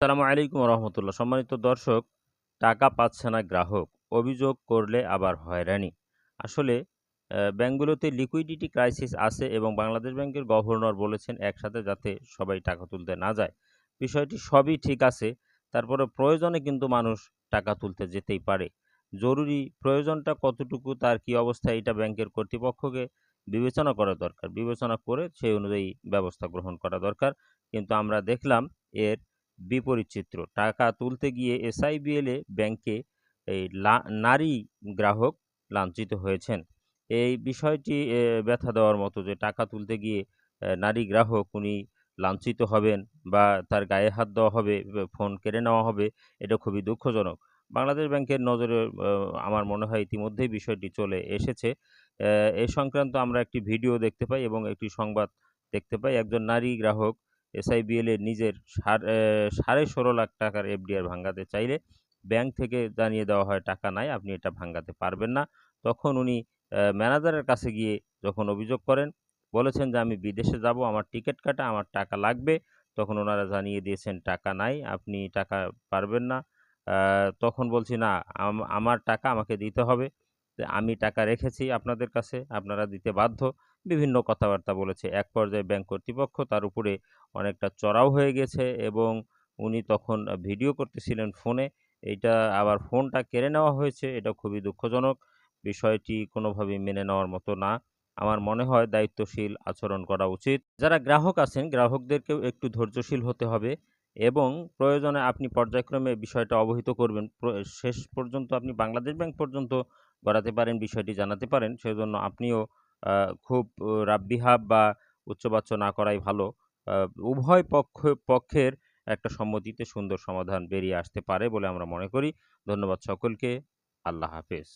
আসসালামু আলাইকুম রহমতুল্লাহ। সম্মানিত দর্শক টাকা পাচ্ছে না গ্রাহক অভিযোগ করলে আবার হয়রানি। আসলে আহ, ব্যাংকগুলোতে লিকুইডিটি ক্রাইসিস আছে এবং বাংলাদেশ ব্যাংকের গভর্নর বলেছেন একসাথে যাতে সবাই টাকা তুলতে না যায়। বিষয়টি সবই ঠিক আছে তারপরে প্রয়োজনে কিন্তু মানুষ টাকা তুলতে যেতেই পারে। জরুরি প্রয়োজনটা কতটুকু তার কি অবস্থা এটা ব্যাংকের কর্তৃপক্ষকে বিবেচনা করা দরকার। বিবেচনা করে সেই অনুযায়ী ব্যবস্থা গ্রহণ করা দরকার। কিন্তু আমরা দেখলাম এর বিপরীত চিত্র টাকা তুলতে গিয়ে এসআইবিএলে ব্যাংকে এই নারী গ্রাহক লাঞ্ছিত হয়েছেন। এই বিষয়টি ব্যথা দেওয়ার মতো যে টাকা তুলতে গিয়ে নারী গ্রাহক উনি লাঞ্ছিত হবেন বা তার গায়ে হাত দেওয়া হবে ফোন কেড়ে নেওয়া হবে, এটা খুবই দুঃখজনক। বাংলাদেশ ব্যাংকের নজরে আমার মনে হয় ইতিমধ্যেই বিষয়টি চলে এসেছে। এ সংক্রান্ত আমরা একটি ভিডিও দেখতে পাই এবং একটি সংবাদ দেখতে পাই। একজন নারী গ্রাহক এসআইবিএল নিজের সাড়ে ষোলো লাখ টাকার এফডিআর ভাঙাতে চাইলে ব্যাংক থেকে জানিয়ে দেওয়া হয়, টাকা নাই, আপনি এটা ভাঙাতে পারবেন না। তখন উনি ম্যানেজারের কাছে গিয়ে যখন অভিযোগ করেন, বলেছেন যে, আমি বিদেশে যাব, আমার টিকিট কাটা, আমার টাকা লাগবে। তখন ওনারা জানিয়ে দিয়েছেন, টাকা নাই, আপনি টাকা পারবেন না। তখন বলছি, না আমার টাকা আমাকে দিতে হবে। আমি টাকা রেখেছি আপনাদের কাছে, আপনারা দিতে বাধ্য। বিভিন্ন কথাবার্তা বলেছে। এক পর্যায়ে ব্যাংক কর্তৃপক্ষ তার উপরে অনেকটা চড়াও হয়ে গেছে এবং উনি তখন ভিডিও করতেছিলেন ফোনে। এইটা আবার ফোনটা কেড়ে নেওয়া হয়েছে, এটা খুবই দুঃখজনক। বিষয়টি কোনোভাবেই মেনে নেওয়ার মতো না। আমার মনে হয় দায়িত্বশীল আচরণ করা উচিত। যারা গ্রাহক আছেন, গ্রাহকদেরকেও একটু ধৈর্যশীল হতে হবে এবং প্রয়োজনে আপনি পর্যায়ক্রমে বিষয়টা অবহিত করবেন। শেষ পর্যন্ত আপনি বাংলাদেশ ব্যাংক পর্যন্ত গড়াতে পারেন, বিষয়টি জানাতে পারেন। সেজন্য আপনিও খুব রাব্বিহাব বা উচ্চবাচ্য না করাই ভালো। উভয় পক্ষ, পক্ষের একটা সম্মতিতে সুন্দর সমাধান বেরিয়ে আসতে পারে বলে আমরা মনে করি। ধন্যবাদ সকলকে। আল্লাহ হাফেজ।